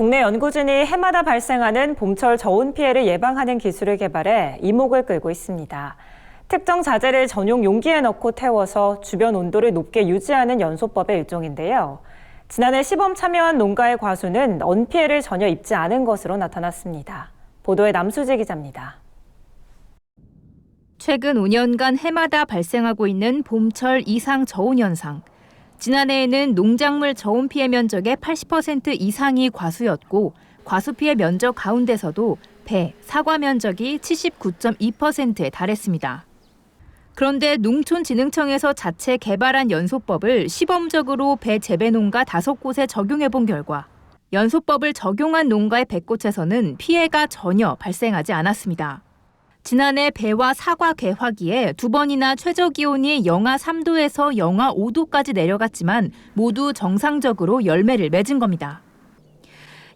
국내 연구진이 해마다 발생하는 봄철 저온 피해를 예방하는 기술을 개발해 이목을 끌고 있습니다. 특정 자재를 전용 용기에 넣고 태워서 주변 온도를 높게 유지하는 연소법의 일종인데요. 지난해 시범 참여한 농가의 과수는 언 피해를 전혀 입지 않은 것으로 나타났습니다. 보도에 남수지 기자입니다. 최근 5년간 해마다 발생하고 있는 봄철 이상 저온 현상. 지난해에는 농작물 저온 피해 면적의 80% 이상이 과수였고 과수 피해 면적 가운데서도 배, 사과 면적이 79.2%에 달했습니다. 그런데 농촌진흥청에서 자체 개발한 연소법을 시범적으로 배 재배 농가 5곳에 적용해 본 결과 연소법을 적용한 농가의 100곳에서는 피해가 전혀 발생하지 않았습니다. 지난해 배와 사과 개화기에 두 번이나 최저 기온이 영하 3도에서 영하 5도까지 내려갔지만 모두 정상적으로 열매를 맺은 겁니다.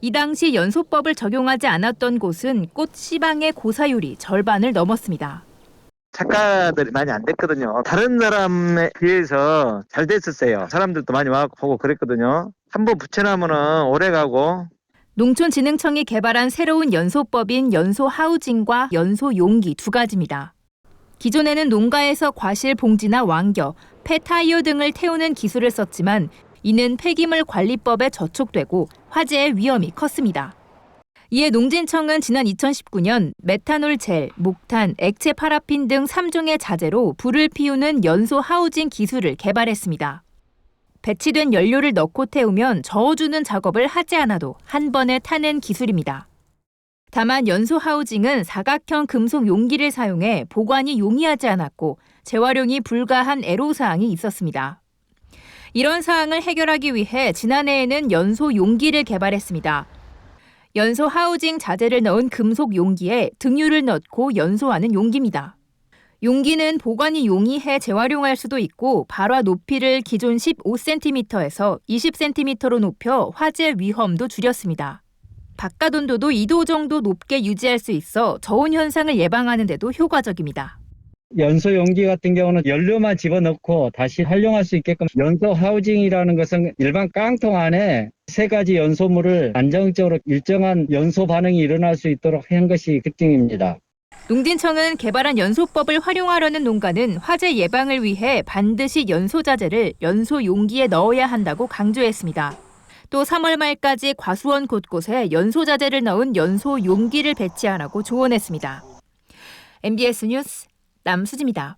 이 당시 연소법을 적용하지 않았던 곳은 꽃 시방의 고사율이 절반을 넘었습니다. 착가들이 많이 안 됐거든요. 다른 사람에 비해서 잘 됐었어요. 사람들도 많이 와서 보고 그랬거든요. 한 번 붙여놓으면 오래 가고 농촌진흥청이 개발한 새로운 연소법인 연소 하우징과 연소 용기 두 가지입니다. 기존에는 농가에서 과실 봉지나 왕겨, 폐타이어 등을 태우는 기술을 썼지만 이는 폐기물 관리법에 저촉되고 화재의 위험이 컸습니다. 이에 농진청은 지난 2019년 메탄올 젤, 목탄, 액체 파라핀 등 3종의 자재로 불을 피우는 연소 하우징 기술을 개발했습니다. 배치된 연료를 넣고 태우면 저어주는 작업을 하지 않아도 한 번에 타는 기술입니다. 다만 연소 하우징은 사각형 금속 용기를 사용해 보관이 용이하지 않았고 재활용이 불가한 애로사항이 있었습니다. 이런 사항을 해결하기 위해 지난해에는 연소 용기를 개발했습니다. 연소 하우징 자재를 넣은 금속 용기에 등유를 넣고 연소하는 용기입니다. 용기는 보관이 용이해 재활용할 수도 있고 발화 높이를 기존 15cm에서 20cm로 높여 화재 위험도 줄였습니다. 바깥 온도도 2도 정도 높게 유지할 수 있어 저온 현상을 예방하는 데도 효과적입니다. 연소 용기 같은 경우는 연료만 집어넣고 다시 활용할 수 있게끔 연소 하우징이라는 것은 일반 깡통 안에 세 가지 연소물을 안정적으로 일정한 연소 반응이 일어날 수 있도록 한 것이 특징입니다. 농진청은 개발한 연소법을 활용하려는 농가는 화재 예방을 위해 반드시 연소 자재를 연소 용기에 넣어야 한다고 강조했습니다. 또 3월 말까지 과수원 곳곳에 연소 자재를 넣은 연소 용기를 배치하라고 조언했습니다. MBS 뉴스 남수지입니다.